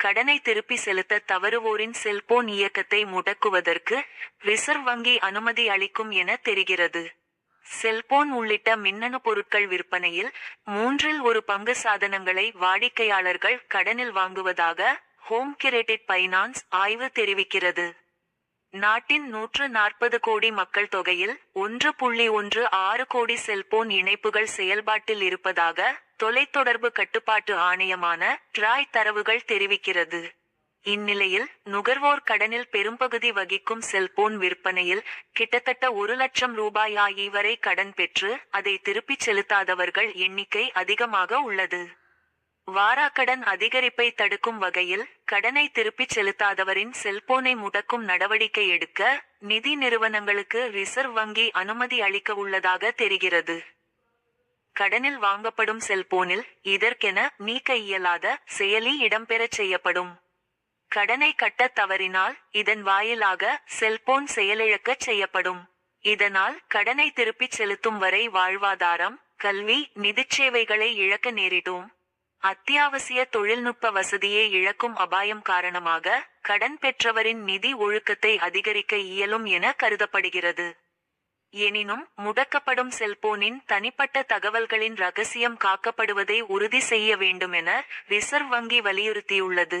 கடனை திருப்பி செலுத்த தவறுவோரின் செல்போன் இயக்கத்தை முடக்குவதற்கு ரிசர்வ் வங்கி அனுமதி அளிக்கும் என தெரிகிறது. செல்போன் உள்ளிட்ட மின்னணு பொருட்கள் விற்பனையில் மூன்றில் ஒரு பங்கு சாதனங்களை வாடிக்கையாளர்கள் கடனில் வாங்குவதாக ஹோம் கிரெடிட் பைனான்ஸ் ஆய்வு தெரிவிக்கிறது. நாட்டின் நூற்று நாற்பது கோடி மக்கள் தொகையில் ஒன்று புள்ளி ஒன்று ஆறு கோடி செல்போன் இணைப்புகள் செயல்பாட்டில் இருப்பதாக தொலைத்தொடர்பு கட்டுப்பாட்டு ஆணையமான டிராய் தரவுகள் தெரிவிக்கிறது. இந்நிலையில் நுகர்வோர் கடனில் பெரும்பகுதி வகிக்கும் செல்போன் விற்பனையில் கிட்டத்தட்ட ஒரு லட்சம் ரூபாய் ஆகி வரை கடன் பெற்று அதை திருப்பிச் செலுத்தாதவர்கள் எண்ணிக்கை அதிகமாக உள்ளது. வாராக்கடன் அதிகரிப்பை தடுக்கும் வகையில் கடனை திருப்பிச் செலுத்தாதவரின் செல்போனை முடக்கும் நடவடிக்கை எடுக்க நிதி நிறுவனங்களுக்கு ரிசர்வ் வங்கி அனுமதி அளிக்க உள்ளதாக தெரிகிறது. கடனில் வாங்கப்படும் செல்போனில் இதற்கென நீக்க இயலாத செயலி இடம்பெறச் செய்யப்படும். கடனை கட்டத் தவறினால் இதன் வாயிலாக செல்போன் செயலிழக்கச் செய்யப்படும். இதனால் கடனை திருப்பிச் செலுத்தும் வரை வாழ்வாதாரம் கல்வி நிதிச் சேவைகளை இழக்க நேரிடும். அத்தியாவசிய தொழில்நுட்ப வசதியை இழக்கும் அபாயம் காரணமாக கடன் பெற்றவரின் நிதி ஒழுக்கத்தை அதிகரிக்க இயலும் என கருதப்படுகிறது. எனினும் முடக்கப்படும் செல்போனின் தனிப்பட்ட தகவல்களின் ரகசியம் காக்கப்படுவதை உறுதி செய்ய வேண்டுமென ரிசர்வ் வங்கி வலியுறுத்தியுள்ளது.